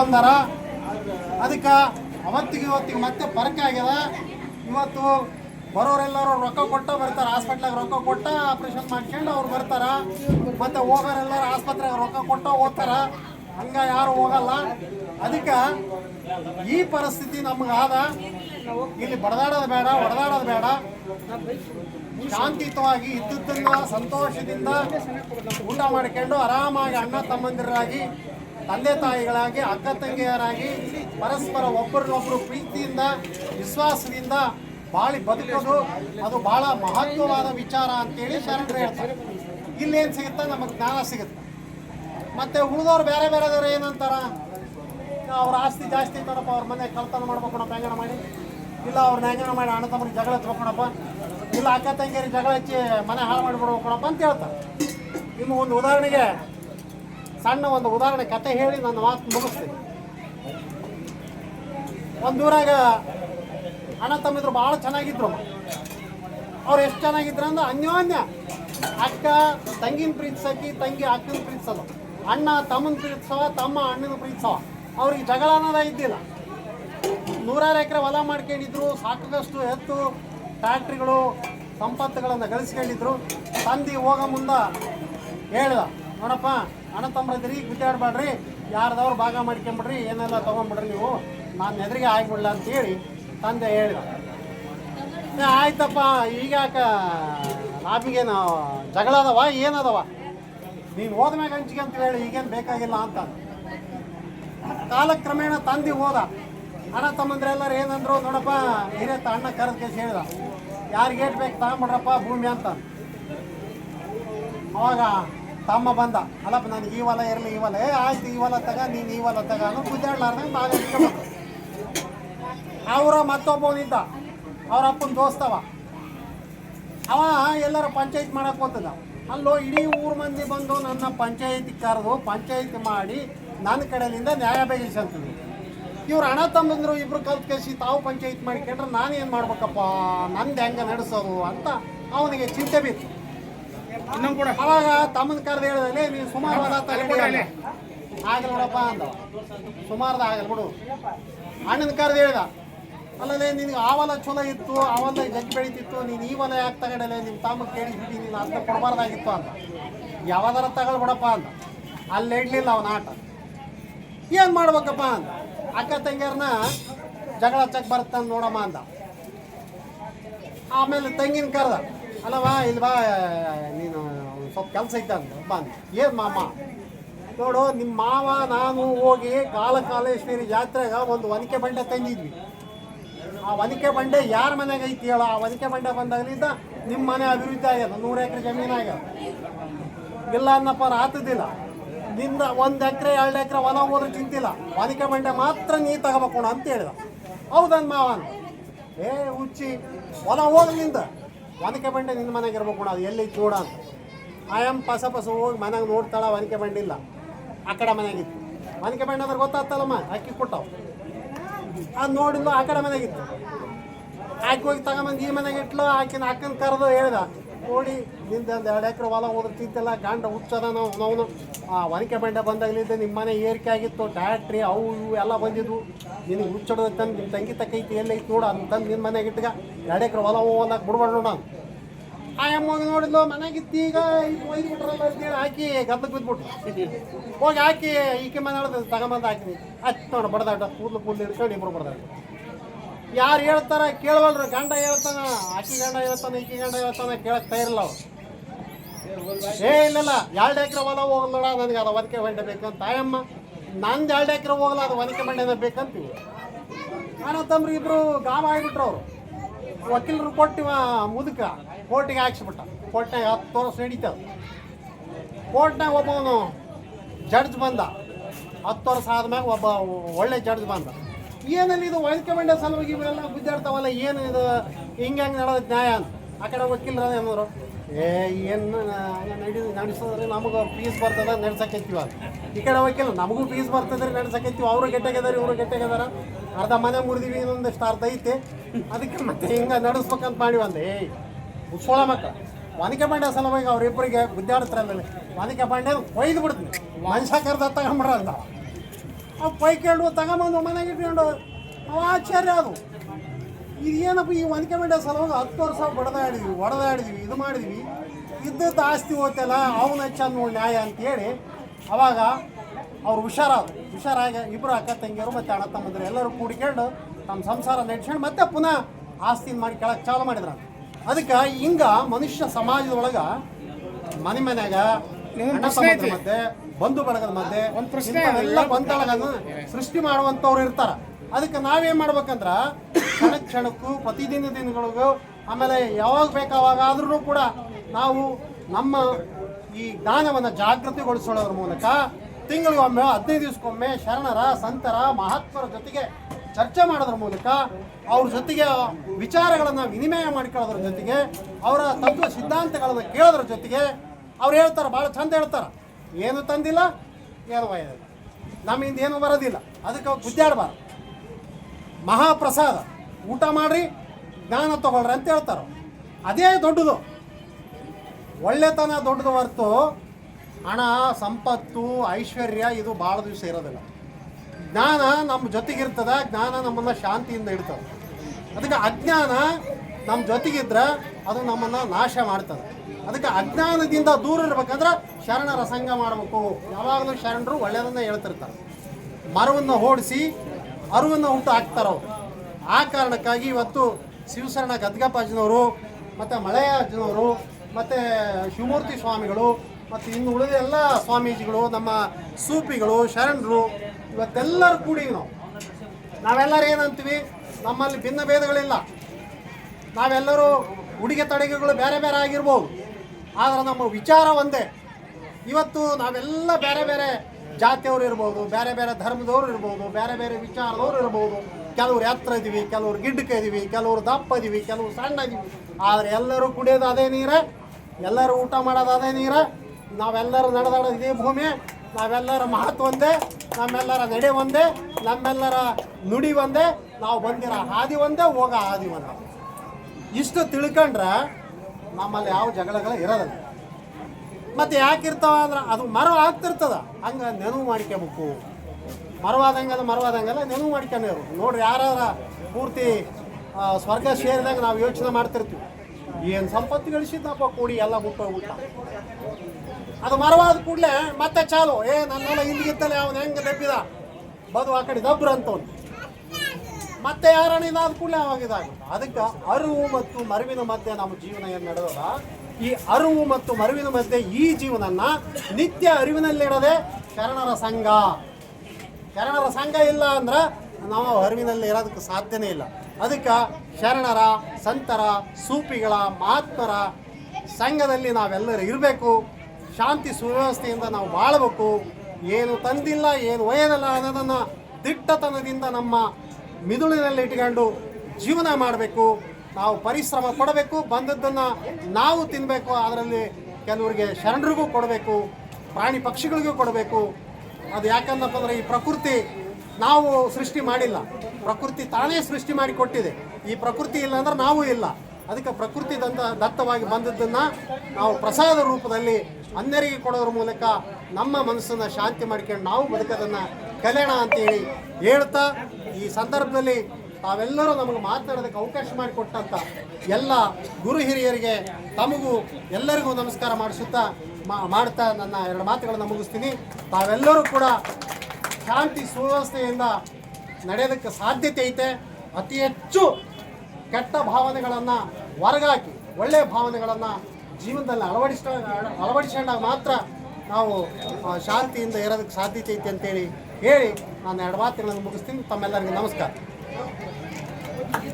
ಬಂದಾರ. ಅದಕ್ಕೆ ಅವತ್ತಿಗೆ ಇವತ್ತಿಗೆ ಮತ್ತೆ ಪರಕೆ ಆಗ್ಯದ. ಇವತ್ತು ಬರೋರೆಲ್ಲರೂ ರೊಕ್ಕ ಕೊಟ್ಟ ಬರ್ತಾರೆ. ಹಾಸ್ಪಿಟ್ಲಾಗ ರೊಕ್ಕ ಕೊಟ್ಟ ಆಪ್ರೇಷನ್ ಮಾಡ್ಕೊಂಡು ಅವ್ರು ಬರ್ತಾರ. ಮತ್ತೆ ಹೋಗೋರೆಲ್ಲರೂ ಆಸ್ಪತ್ರೆಗೆ ರೊಕ್ಕ ಕೊಟ್ಟ ಹೋಗ್ತಾರೆ. ಹಂಗ ಯಾರು ಹೋಗಲ್ಲ. ಅದಕ್ಕೆ ಈ ಪರಿಸ್ಥಿತಿ ನಮ್ಗೆ ಆದ. ಇಲ್ಲಿ ಬಡದಾಡೋದು ಬೇಡ ಹೊಡೆದಾಡೋದು ಬೇಡ. ಶಾಂತಿಯುತವಾಗಿ ಇದ್ದುದನ್ನ, ಸಂತೋಷದಿಂದ ಊಟ ಮಾಡ್ಕೊಂಡು ಆರಾಮಾಗಿ ಅಣ್ಣ ತಮ್ಮಂದಿರಾಗಿ ತಂದೆ ತಾಯಿಗಳಾಗಿ, ಅಕ್ಕ ತಂಗಿಯರಾಗಿ ಪರಸ್ಪರ ಒಬ್ಬರನ್ನೊಬ್ಬರು ಪ್ರೀತಿಯಿಂದ, ವಿಶ್ವಾಸದಿಂದ ಬಾಳಿ ಬದುಕೋದು ಅದು ಬಹಳ ಮಹತ್ವವಾದ ವಿಚಾರ ಅಂತೇಳಿ ಶರಣರು ಹೇಳ್ತಾರೆ. ಇಲ್ಲೇನು ಸಿಗುತ್ತೆ? ನಮಗೆ ಜ್ಞಾನ ಸಿಗುತ್ತೆ? ಮತ್ತೆ ಉಳಿದವ್ರು ಬೇರೆ ಬೇರೆದವ್ರು ಏನಂತಾರ ಅವ್ರ ಆಸ್ತಿ ಜಾಸ್ತಿ ಇದ್ದಾರಪ್ಪ ಅವ್ರ ಮನೆ ಕಳ್ತನ ಮಾಡ್ಬೇಕು ಹೆಂಗಣ ಮಾಡಿ. ಇಲ್ಲ, ಅವ್ರ ಹೆಂಗಣ ಮಾಡಿ ಅಣ್ಣ ತಮ್ಮನಿಗೆ ಜಗಳ ಹಚ್ಬೇಕಣಪ್ಪ ಇಲ್ಲ, ಅಕ್ಕ ತಂಗಿಯರಿಗೆ ಜಗಳ ಹಚ್ಚಿ ಮನೆ ಹಾಳು ಮಾಡಿಬಿಡ್ಬೇಕಣಪ್ಪ ಅಂತ ಹೇಳ್ತಾರೆ. ಒಂದು ಉದಾಹರಣೆಗೆ ಸಣ್ಣ ಒಂದು ಉದಾಹರಣೆ, ಕತೆ ಹೇಳಿ ನನ್ನ ಮಾತು ಮುಗಿಸ್ತೀನಿ. ಒಂದು ಊರಾಗ ಅಣ್ಣ ತಮ್ಮಿದ್ರು ಭಾಳ ಚೆನ್ನಾಗಿದ್ರು. ಅವ್ರು ಎಷ್ಟು ಚೆನ್ನಾಗಿದ್ರು ಅಂದ್ರೆ ಅನ್ಯೋನ್ಯ. ಅಕ್ಕ, ತಂಗಿನ ಪ್ರೀತಿಸಕ್ಕಿ ತಂಗಿ ಅಕ್ಕನ ಪ್ರೀತಿಸೋದು ಅಣ್ಣ ತಮ್ಮನ ಪ್ರೀತಿಸವ ತಮ್ಮ ಅಣ್ಣನ ಪ್ರೀತಿಸವ ಅವ್ರಿಗೆ ಜಗಳ ಅನ್ನೋದ ಇದ್ದಿಲ್ಲ. ನೂರಾರು ಎಕರೆ ಹೊಲ ಮಾಡ್ಕೊಂಡಿದ್ರು, ಸಾಕಷ್ಟು ಎತ್ತು, ಫ್ಯಾಕ್ಟ್ರಿಗಳು, ಸಂಪತ್ತುಗಳನ್ನು ಗಳಿಸ್ಕೊಂಡಿದ್ರು. ತಂದಿ ಹೋಗೋ ಮುಂದ ಹೇಳ್ದ, ನೋಡಪ್ಪ ಅಣ್ಣ ತಮ್ಮರದ್ರಿ ಗುದ್ದಾಡ್ಬೇಡ್ರಿ ಯಾರ್ದವ್ರು ಭಾಗ ಮಾಡ್ಕೊಂಬಿಡ್ರಿ, ಏನೆಲ್ಲ ತೊಗೊಂಬಿಡ್ರಿ ನೀವು. ನಾನು ಎದುರಿಗೆ ಆಗ್ಬಿಡ್ಲ ಅಂತೇಳಿ ತಂದೆ ಹೇಳಿದ. ಆಯ್ತಪ್ಪ, ಈಗ ಲಾಭಿಗೇನು ಜಗಳ ಅದಾವ ಏನದವ ನೀನು ಹೋದ್ಮ್ಯಾಗ ಹಂಚಿಗೆ ಅಂತ ಹೇಳಿ, ಈಗೇನು ಬೇಕಾಗಿಲ್ಲ ಅಂತ. ಕಾಲಕ್ರಮೇಣ ತಂದಿ ಹೋದ. ಅಣ್ಣ ತಮ್ಮಂದ್ರೆಲ್ಲರೂ ಏನಂದ್ರು, ನೋಡಪ್ಪ, ಹಿರಿಯ ಅಣ್ಣ ಕರೆದ ಕೇಸ್ ಹೇಳಿದ. ಯಾರಿಗೆ ಏಟ್ ಬೇಕು ತಗೊಂಬಿಡ್ರಪ್ಪ ಭೂಮಿ ಅಂತ. ಅವಾಗ ತಮ್ಮ ಬಂದ. ಅಲ್ಲಪ್ಪ ನನಗೆ ಈ ಹೊಲ ಇರಲಿ, ಈ ಹೊಲ. ಏ, ಆಯ್ತು, ಈ ಹೊಲ ತಗ, ನೀನು ಈ ಹೊಲ ತಗ ಅನ್ನೋ ಕುದ್ದಾಡ್ಲಾರ್ದಂಗೆ ಬಾಗ. ಅವರ ಮತ್ತೊಬ್ಬನಿದ್ದ. ಅವ್ರ ಅಪ್ಪನ ದೋಸ್ತವ ಅವ. ಎಲ್ಲರ ಪಂಚಾಯತ್ ಮಾಡಕ್ಕೆ ಹೋಗ್ತದ. ಅಲ್ಲೋ, ಇಡೀ ಊರ್ ಮಂದಿ ಬಂದು ನನ್ನ ಪಂಚಾಯತಿ ಕರೆದು ಪಂಚಾಯತಿ ಮಾಡಿ ನನ್ನ ಕಡೆಯಿಂದ ನ್ಯಾಯ ಬಗೆಹರಿಸಂತದ್ರು ಇವ್ರು ಹಣ ತಮ್ಮಂದ್ರು ಇಬ್ರು ಕಲ್ತ್ ತಾವು ಪಂಚಾಯತ್ ಮಾಡಿಕೊಂಡ್ರೆ ನಾನು ಏನು ಮಾಡ್ಬೇಕಪ್ಪ? ನಂದು ಹೆಂಗೆ ನಡೆಸೋದು ಅಂತ ಅವನಿಗೆ ಚಿಂತೆ ಬಿತ್ತು ಅವಾಗ ತಮ್ಮನ ಕರೆದು ಹೇಳಿದ್ರೆ ನೀನು ಸುಮಾರು ಆಗಲ್ಲ ನೋಡಪ್ಪ ಅಂದ. ಸುಮಾರದ ಆಗಲ್ಲ ಬಿಡು. ಅಣ್ಣನ ಕರೆದು ಹೇಳ್ದ ಅಲ್ಲದೆ ನಿನಗೆ ಆ ಹೊಲ ಚಲೋ ಇತ್ತು ಆ ಹೊಲ ಜಗ್ಗಿ ಬೆಳೀತಿತ್ತು ನೀನು ಈ ಹೊಲ ಯಾಕೆ ತಗೊಂಡಲ್ಲೇ? ನಿಮ್ಮ ತಮ್ಮ ಕೇಳಿದ್ಬಿಟ್ಟು ನೀನು ಅಷ್ಟು ಕೊಡಬಾರ್ದಾಗಿತ್ತು ಅಂತ ಯಾವ್ದಾರ ತಗೊಳ್ಬಿಡಪ್ಪ ಅಂತ ಅಲ್ಲಿ ಇಡ್ಲಿಲ್ಲ ಅವನ ಆಟ. ಏನು ಮಾಡ್ಬೇಕಪ್ಪ ಅಂದ. ಅಕ್ಕ ತಂಗಿಯರನ್ನ ಜಗಳ ಚಕ್ ಬರ್ತಂದು ನೋಡಮ್ಮ ಅಂದ. ಆಮೇಲೆ ತಂಗಿನ ಕರೆದ ಅಲ್ಲವಾ ಇಲ್ಲಿ ಬಾ, ನೀನು ಸ್ವಲ್ಪ ಕೆಲಸ ಅಂತ ಬಂದು ಏನು ಮಾಮ? ನೋಡು ನಿಮ್ಮ ಮಾವ, ನಾನು ಹೋಗಿ ಕಾಲ ಕಾಲೇಶ್ವರಿ ಜಾತ್ರೆಗೆ ಒಂದು ವನಿಕೆ ಬಂಡೆ ತಂದಿದ್ವಿ. ಆ ವನಿಕೆ ಬಂಡೆ ಯಾರ ಮನೆಗೆ ಐತಿ ಹೇಳ? ಆ ವನಿಕೆ ಬಂಡೆ ಬಂದಾಗಲಿಂದ ನಿಮ್ಮ ಮನೆ ಅಭಿವೃದ್ಧಿ ಆಗ್ಯದ, ನೂರು ಎಕರೆ ಜಮೀನು ಇಲ್ಲ ಅನ್ನಪ್ಪ, ಆತದಿಲ್ಲ. ನಿಂದ ಒಂದು ಎಕರೆ, ಎರಡು ಎಕರೆ ಹೊಲ ಹೋದ್ರೆ ಚಿಂತಿಲ್ಲ ವನಿಕೆ ಬಂಡೆ ಮಾತ್ರ ನೀ ತಗೋಬೇಕು ಅಂತ ಹೇಳಿದ. ಹೌದನ್ ಮಾವನ್? ಏ, ಹುಚ್ಚಿ, ಹೊಲ ಹೋದ್ರಿಂದ ಒನಕೆ ಬಂಡೆ ನಿನ್ನ ಮನೆಗೆ ಇರ್ಬೇಕು ಅದು ಎಲ್ಲಿ ನೋಡ ಅಂತ. ಆಯಮ್ ಪಸ ಪಸ ಹೋಗಿ ಮನೆಗೆ ನೋಡ್ತಾಳ ಒನಕೆ ಬಂಡೆ ಇಲ್ಲ. ಆ ಕಡೆ ಮನೆಗಿತ್ತು ಒನಕೆ ಬಂಡೆ ಅಂದ್ರೆ ಗೊತ್ತಾಗ್ತಲ್ಲಮ್ಮ ಅಕ್ಕಿ ಕೊಟ್ಟವು. ಅದು ನೋಡಿಲ್ಲ ಆ ಕಡೆ ಮನೆಗಿತ್ತು ಆಕೆ ಹೋಗಿ ತಗೊಂಬಂದು ಈ ಮನೆಗೆ ಇಟ್ಲು, ಆಕಿನ ಅಕ್ಕನ ಕರೆದು ಹೇಳ್ದ, ನೋಡಿ, ನಿಂದ ಒಂದು ಎರಡು ಎಕರೆ ಹೊಲ ಹೋದ್ರೆ ತಿಂತಲ್ಲ ಗಂಡ ಹುಚ್ಚದ ನಾವು ನಾವು ಆ ಒನಕೆ ಬಂಡೆ ಬಂದಾಗಲಿದ್ದ ನಿಮ್ಮ ಮನೆ ಏರಿಕೆ ಆಗಿತ್ತು, ಟ್ಯಾಕ್ಟ್ರಿ, ಅವು ಇವು ಎಲ್ಲ ಬಂದಿದ್ವು. ನಿನಗೆ ತಂದು ನಿಮ್ಮ ತಂಗಿ ತಕ್ಕೈತಿ ಎಲ್ಲೈತಿ ನೋಡು, ಅದನ್ನ ತಂದು ನಿನ್ನ ಮನೆಗೆ ಇಟ್ಟಿಗೆ ಎರಡು ಎಕರೆ ಹೊಲ ಹೋಗಕ್ಕೆ ಬಿಡ್ಬಾರ್ದು ನಾನು. ಆ ಅಮ್ಮಗೆ ನೋಡಿದ್ಲು ಮನೆಗಿತ್ತು ಈಗ ಒಯ್ದು ಅಂತೇಳಿ ಹಾಕಿ ಗದ್ದಕ್ಕೆ ಬಿದ್ದುಬಿಟ್ಟು ಹೋಗಿ ಹಾಕಿ ಈಕೆ ಮನೆ ಹೇಳಿದ್ರೆ ತಗೊಂಬಂದು ಹಾಕಿದ್ವಿ ಹಚ್ಚ ನೋಡು, ಬಡ್ದಾಟ, ಕೂದಲು ಕೂದಲು ಹಿಡ್ಕೊಂಡು ಇಬ್ಬರು ಬಡ್ದಾಟ. ಯಾರು ಹೇಳ್ತಾರ ಕೇಳವಲ್ರು, ಗಂಡ ಹೇಳ್ತಾನ, ಆಕಿ ಗಂಡ ಹೇಳ್ತಾನ, ಈಕಿ ಗಂಡ ಹೇಳ್ತಾನ ಕೇಳಕ್ ತಯಾರಿಲ್ಲ ಅವ್ರು. ಏ, ಇಲ್ಲಲ್ಲ, ಎರಡು ಎಕರೆ ಹೊಲ ಹೋಗಲ್ಲ ನನಗೆ ಅದು ಒನಕೆ ಹೊಂಡಬೇಕು ಅಂತ ತಾಯಮ್ಮ ನಂದು ಎರಡು ಎಕರೆ ಹೋಗಲ್ಲ ಅದು ಒನಕೆ ಮಂಡ್ಯದ ಬೇಕಂತೀವಿ ನಾನು ತಮ್ರಿ ಇಬ್ರು ಗಾಮ ಆಗಿಬಿಟ್ರು ಅವರು. ವಕೀಲರು ಕೊಟ್ಟು ಮುದುಕ ಕೋರ್ಟಿಗೆ ಹಾಕ್ಸ್ಬಿಟ್ಟ. ಕೋರ್ಟ್ನಾಗ ಹತ್ತು ವರ್ಷ ನಡೀತದ ಕೋರ್ಟ್ನಾಗ ಒಬ್ಬವನು ಜಡ್ಜ್ ಬಂದ. ಹತ್ತು ವರ್ಷ ಆದ್ಮ್ಯಾಗ ಒಬ್ಬ ಒಳ್ಳೆ ಜಡ್ಜ್ ಬಂದ. ಏನಲ್ಲಿ ಇದು ವೈದ್ಯಕ ಮಂಡ್ಯ ಸಲುವಾಗಿ ಇವರೆಲ್ಲ ಗುದ್ದಾಡ್ತಾವಲ್ಲ, ಏನು ಇದು, ಹಿಂಗೆ ಹೆಂಗೆ ನಡೆದ ನ್ಯಾಯ ಅಂತ. ಆ ಕಡೆ ವಕೀಲರ ಏನಂದ್ರು ಏ ಏನು ನಡಿ ನಡೆಸಿದ್ರೆ ನಮಗೆ ಫೀಸ್ ಬರ್ತದ ನಡ್ಸಕ್ಕೈತಿವ ಅಂತ ಈ ಕಡೆ ಹೋಗಿಲ್ಲ ನಮಗೂ ಫೀಸ್ ಬರ್ತದ್ರಿ ನಡ್ಸಕ್ಕೈತಿವಿ ಅವರು ಗೆಟ್ಟಾಗ್ಯದಾರ ಇವರು ಗೆಟ್ಟಾಗ್ಯದಾರ ಅರ್ಧ ಮನೆ ಮುರಿದಿವಿ ಇನ್ನೊಂದಿಷ್ಟು ಅರ್ಧ ಐತೆ. ಅದಕ್ಕೆ ಮತ್ತೆ ಹಿಂಗೆ ನಡೆಸ್ಬೇಕಂತ ಮಾಡಿ ಅಂದೆ ಏಯ್ ಉತ್ಸೋಳ ಮಕ್ಕಳು ವಾನಿಕೆ ಪಾಂಡೆ ಸಲುವಾಗಿ ಅವ್ರಿಬ್ಬರಿಗೆ ಗುದ್ದಾಡ್ತಾರಲ್ಲ ವಾನಿಕೆ ಪಾಂಡೆ ಒಯ್ದು ಬಿಡ್ತೀನಿ. ಮನುಷ್ಯ ಕರ್ದ ಆ ಅವು ಪೈಕೊಂಡು ತಗೊಂಬಂದು ಮನೆಗೆ ಇಟ್ಕೊಂಡು ಅವ ಆಶ್ಚರ್ಯ ಅದು. ಇದೇನಪ್ಪ ಈ ಒನಕೆ ಮಂಡ್ಯ ಸಲುವಾಗಿ ಹತ್ತು ವರ್ಷ ಬಡದಾಡಿದ್ವಿ ಹೊಡೆದಾಡಿದ್ವಿ ಇದು ಮಾಡಿದ್ವಿ. ಇದ್ದದ್ದು ಆಸ್ತಿ ಓದ್ತಲ್ಲ ಅವನ ಹೆಚ್ಚ ನೋಡಿ ನ್ಯಾಯ ಅಂತೇಳಿ ಅವಾಗ ಅವ್ರು ಹುಷಾರಾದ್ರು. ಹುಷಾರಾಗಿ ಇಬ್ಬರು ಅಕ್ಕ ತಂಗಿಯರು ಮತ್ತು ಅಣ್ಣ ತಮ್ಮಂದಿರು ಎಲ್ಲರೂ ಕೂಡಿಕೊಂಡು ತಮ್ಮ ಸಂಸಾರ ನಡೆಸ್ಕೊಂಡು ಮತ್ತೆ ಪುನಃ ಆಸ್ತಿನ ಮಾಡಿ ಕೆಳಗೆ ಚಾಲು ಮಾಡಿದ್ರ ಅದಕ್ಕೆ ಹಿಂಗ ಮನುಷ್ಯ ಸಮಾಜದೊಳಗೆ ಮನೆ ಮನೆಯಾಗ ಮತ್ತೆ ಮಧ್ಯೆ ಬಂಧು ಬಳಗದ ಮಧ್ಯೆ ಎಲ್ಲ ಬಂದಳಗ ಸೃಷ್ಟಿ ಮಾಡುವಂಥವ್ರು ಇರ್ತಾರ. ಅದಕ್ಕೆ ನಾವೇನು ಮಾಡ್ಬೇಕಂದ್ರ ಕ್ಷಣ ಕ್ಷಣಕ್ಕೂ ಪ್ರತಿದಿನ ದಿನಗಳಿಗೂ, ಆಮೇಲೆ ಯಾವಾಗ ಬೇಕಾವಾಗಾದ್ರೂ ಕೂಡ ನಾವು ನಮ್ಮ ಈ ಜ್ಞಾನವನ್ನು ಜಾಗೃತಿಗೊಳಿಸೋದ್ರ ಮೂಲಕ ತಿಂಗಳಿಗೊಮ್ಮೆ ಹದಿನೈದು ದಿವಸಕ್ಕೊಮ್ಮೆ ಶರಣರ, ಸಂತರ, ಮಹಾತ್ಮರ ಜೊತೆಗೆ ಚರ್ಚೆ ಮಾಡೋದ್ರ ಮೂಲಕ ಅವ್ರ ಜೊತೆಗೆ ವಿಚಾರಗಳನ್ನು ವಿನಿಮಯ ಮಾಡಿಕೊಳ್ಳೋದ್ರ ಜೊತೆಗೆ, ಅವರ ತತ್ವ ಸಿದ್ಧಾಂತಗಳನ್ನು ಕೇಳೋದ್ರ ಜೊತೆಗೆ ಅವ್ರು ಹೇಳ್ತಾರೆ, ಭಾಳ ಚಂದ ಹೇಳ್ತಾರೆ. ಏನು ತಂದಿಲ್ಲ, ಏನು ಒಯ್ಯದಿಲ್ಲ ನಮ್ಮಿಂದ ಏನು ಬರೋದಿಲ್ಲ. ಅದಕ್ಕೆ ಗುದ್ದಾಡಬಾರ್ದು ಮಹಾಪ್ರಸಾದ. ಊಟ ಮಾಡ್ರಿ, ಜ್ಞಾನ ತಗೊಳ್ರಿ ಅಂತ ಹೇಳ್ತಾರೆ. ಅದೇ ದೊಡ್ಡದು. ಒಳ್ಳೆತನ ದೊಡ್ಡದು ಹೊರತು ಹಣ, ಸಂಪತ್ತು, ಐಶ್ವರ್ಯ ಇದು ಭಾಳ ದಿವಸ ಇರೋದಿಲ್ಲ. ಜ್ಞಾನ ನಮ್ಮ ಜೊತೆಗಿರ್ತದೆ, ಜ್ಞಾನ ನಮ್ಮನ್ನು ಶಾಂತಿಯಿಂದ ಇಡ್ತದೆ. ಅದಕ್ಕೆ ಅಜ್ಞಾನ ನಮ್ಮ ಜೊತೆಗಿದ್ರೆ ಅದು ನಮ್ಮನ್ನು ನಾಶ ಮಾಡ್ತದೆ. ಅದಕ್ಕೆ ಅಜ್ಞಾನದಿಂದ ದೂರ ಇರ್ಬೇಕಂದ್ರೆ ಶರಣರ ಸಂಘ ಮಾಡಬೇಕು. ಯಾವಾಗಲೂ ಶರಣರು ಒಳ್ಳೆಯದನ್ನ ಹೇಳ್ತಿರ್ತಾರೆ. ಮರವನ್ನು ಓಡಿಸಿ ಅರುವನ್ನು ಉಂಟು ಹಾಕ್ತಾರೆ ಅವರು ಆ ಕಾರಣಕ್ಕಾಗಿ ಇವತ್ತು ಶಿವಸರಣ ಗದ್ಗಪ್ಪಾಜಿನವರು ಮತ್ತು ಮಳೆಯಾಜಿನವರು ಮತ್ತು ಶಿವಮೂರ್ತಿ ಸ್ವಾಮಿಗಳು, ಮತ್ತು ಇನ್ನು ಉಳಿದ ಎಲ್ಲ ಸ್ವಾಮೀಜಿಗಳು, ನಮ್ಮ ಸೂಪಿಗಳು, ಶರಣರು, ಇವತ್ತೆಲ್ಲರೂ ಕೂಡಿ ನಾವು. ನಾವೆಲ್ಲರೂ ಏನಂತೀವಿ? ನಮ್ಮಲ್ಲಿ ಭಿನ್ನ ಭೇದಗಳಿಲ್ಲ. ನಾವೆಲ್ಲರೂ ಉಡುಗೆ ತೊಡುಗೆಗಳು ಬೇರೆ ಬೇರೆ ಆಗಿರ್ಬೋದು. ಆದರೆ ನಮ್ಮ ವಿಚಾರ ಒಂದೇ. ಇವತ್ತು ನಾವೆಲ್ಲ ಬೇರೆ ಬೇರೆ ಜಾತಿಯವರು ಇರ್ಬೋದು, ಬೇರೆ ಬೇರೆ ಧರ್ಮದವ್ರು ಇರ್ಬೋದು, ಬೇರೆ ಬೇರೆ ವಿಚಾರದವ್ರು ಇರ್ಬೋದು. ಕೆಲವ್ರು ಎತ್ತರ ಇದೀವಿ ಕೆಲವ್ರು ಗಿಡ್ಡಕ್ಕೆ ಇದೀವಿ ಕೆಲವ್ರು ದಪ್ಪ ಇದೀವಿ ಕೆಲವ್ರು ಸಣ್ಣ ಇದೀವಿ ಆದರೆ ಎಲ್ಲರೂ ಕುಡಿಯೋದು ಅದೇ ನೀರೇ, ಎಲ್ಲರೂ ಊಟ ಮಾಡೋದು ಅದೇ ನೀರೇ. ನಾವೆಲ್ಲರೂ ನಡೆದಾಡೋದು ಇದೇ ಭೂಮಿ, ನಾವೆಲ್ಲರ ಮಹತ್ವ ಒಂದೇ, ನಮ್ಮೆಲ್ಲರ ನಡೆ ಒಂದೇ, ನಮ್ಮೆಲ್ಲರ ನುಡಿ ಒಂದೇ. ನಾವು ಬಂದಿರೋ ಹಾದಿ ಒಂದೇ, ಹೋಗೋ ಹಾದಿ ಒಂದೇ. ಇಷ್ಟು ತಿಳ್ಕೊಂಡ್ರೆ ನಮ್ಮಲ್ಲಿ ಯಾವ ಜಗಳಗಳು ಇರೋದಿಲ್ಲ. ಮತ್ತೆ ಯಾಕಿರ್ತಾವ ಅಂದ್ರೆ ಅದು ಮರ ಆಗ್ತಿರ್ತದ. ಹಂಗೆ ನೆನವು ಮಾಡ್ಕೋಬೇಕು ಮರವಾದಂಗಲ್ಲ ಮರವಾದಂಗಲ್ಲ ನೆನವು ಮಾಡ್ಕೊಂಡೇ ಇರೋದು ನೋಡ್ರಿ ಯಾರಾರ ಪೂರ್ತಿ ಸ್ವರ್ಗ ಸೇರಿದಾಗ ನಾವು ಯೋಚನೆ ಮಾಡ್ತಿರ್ತೀವಿ. ಏನು ಸಂಪತ್ತು ಗಳಿಸಿದ್ದಪ್ಪ ಕೂಡಿ ಎಲ್ಲ ಮುಟ್ಟೋಗ್ಬಿಟ್ಟ. ಅದು ಮರವಾದ ಕೂಡಲೇ ಮತ್ತೆ ಚಾಲು. ಏ ನನ್ನೆಲ್ಲ ಇಲ್ಲಿಗಿತ್ತಲ್ಲ ಅವನು ಹೆಂಗೆ ದಬ್ಬಿದ? ಬದು ಆ ಕಡೆ ದಬ್ರು ಒಂದು ಮತ್ತೆ ಯಾರಣ್ಣ ಇದಾದ ಕೂಡಲೇ ಅವಾಗ ಇದಾಗುತ್ತೆ ಅದಕ್ಕೆ ಅರಿವು ಮತ್ತು ಮರುವಿನ ಮಧ್ಯೆ ನಮ್ಮ ಜೀವನ ಏನು ನಡೆದದ? ಈ ಅರಿವು ಮತ್ತು ಮರುವಿನ ಮಧ್ಯೆ ಈ ಜೀವನನ್ನ ನಿತ್ಯ ಅರಿವಿನಲ್ಲಿಡದೆ ಶರಣರ ಸಂಘ. ಶರಣರ ಸಂಘ ಇಲ್ಲ ಅಂದ್ರೆ ನಾವು ಅರಿವಿನಲ್ಲಿ ಇರೋದಕ್ಕೆ ಸಾಧ್ಯನೇ ಇಲ್ಲ. ಅದಕ್ಕೆ ಶರಣರ, ಸಂತರ, ಸೂಪಿಗಳ, ಮಹಾತ್ಮರ ಸಂಘದಲ್ಲಿ ನಾವೆಲ್ಲರೂ ಇರಬೇಕು. ಶಾಂತಿ ಸುವ್ಯವಸ್ಥೆಯಿಂದ ನಾವು ಬಾಳಬೇಕು. ಏನು ತಂದಿಲ್ಲ, ಏನು ಒಯ್ಯದಲ್ಲ ಅನ್ನೋದನ್ನು ದಿಟ್ಟತನದಿಂದ ನಮ್ಮ ಮಿದುಳಿನಲ್ಲಿ ಇಟ್ಕೊಂಡು ಜೀವನ ಮಾಡಬೇಕು. ನಾವು ಪರಿಶ್ರಮ ಕೊಡಬೇಕು, ಬಂದದ್ದನ್ನು ನಾವು ತಿನ್ನಬೇಕು ಅದರಲ್ಲಿ ಕೆಲವರಿಗೆ ಶರಣರಿಗೂ ಕೊಡಬೇಕು, ಪ್ರಾಣಿ ಪಕ್ಷಿಗಳಿಗೂ ಕೊಡಬೇಕು. ಅದು ಯಾಕಂದಪ್ಪ ಅಂದ್ರೆ ಈ ಪ್ರಕೃತಿ ನಾವು ಸೃಷ್ಟಿ ಮಾಡಿಲ್ಲ. ಪ್ರಕೃತಿ ತಾನೇ ಸೃಷ್ಟಿ ಮಾಡಿ ಕೊಟ್ಟಿದೆ. ಈ ಪ್ರಕೃತಿ ಇಲ್ಲ ಅಂದ್ರೆ ನಾವು ಇಲ್ಲ. ಅದಕ್ಕೆ ಪ್ರಕೃತಿ ದಂತ ದತ್ತವಾಗಿ ಬಂದದ್ದನ್ನು ನಾವು ಪ್ರಸಾದ ರೂಪದಲ್ಲಿ ಅನ್ಯರಿಗೆ ಕೊಡೋದ್ರ ಮೂಲಕ ನಮ್ಮ ಮನಸ್ಸನ್ನು ಶಾಂತಿ ಮಾಡ್ಕೊಂಡು ನಾವು ಬದುಕೋದನ್ನು ಕಲ್ಯಾಣ ಅಂತೇಳಿ ಹೇಳ್ತಾ ಈ ಸಂದರ್ಭದಲ್ಲಿ ತಾವೆಲ್ಲರೂ ನಮಗೆ ಮಾತಾಡೋದಕ್ಕೆ ಅವಕಾಶ ಮಾಡಿಕೊಟ್ಟಂತ ಎಲ್ಲ ಗುರು ಹಿರಿಯರಿಗೆ ತಮಗೂ ಎಲ್ಲರಿಗೂ ನಮಸ್ಕಾರ ಮಾಡಿಸುತ್ತಾ ಮಾಡ್ತಾ ನನ್ನ ಎರಡು ಮಾತುಗಳನ್ನು ಮುಗಿಸ್ತೀನಿ. ತಾವೆಲ್ಲರೂ ಕೂಡ ಶಾಂತಿ ಸುವ್ಯವಸ್ಥೆಯಿಂದ ನಡೆಯೋದಕ್ಕೆ ಸಾಧ್ಯತೆ ಐತೆ. ಅತಿ ಹೆಚ್ಚು ಕೆಟ್ಟ ಭಾವನೆಗಳನ್ನು ಹೊರಗಾಕಿ ಒಳ್ಳೆಯ ಭಾವನೆಗಳನ್ನು ಜೀವನದಲ್ಲಿ ಅಳವಡಿಸ ಅಳವಡಿಸ್ಕೊಂಡಾಗ ಮಾತ್ರ ನಾವು ಶಾಂತಿಯಿಂದ ಇರೋದಕ್ಕೆ ಸಾಧ್ಯತೆ ಐತೆ ಅಂತೇಳಿ ಹೇಳಿ ನಾನು ಎರಡು ಮಾತುಗಳನ್ನು ಮುಗಿಸ್ತೀನಿ. ತಮ್ಮೆಲ್ಲರಿಗೂ ನಮಸ್ಕಾರ.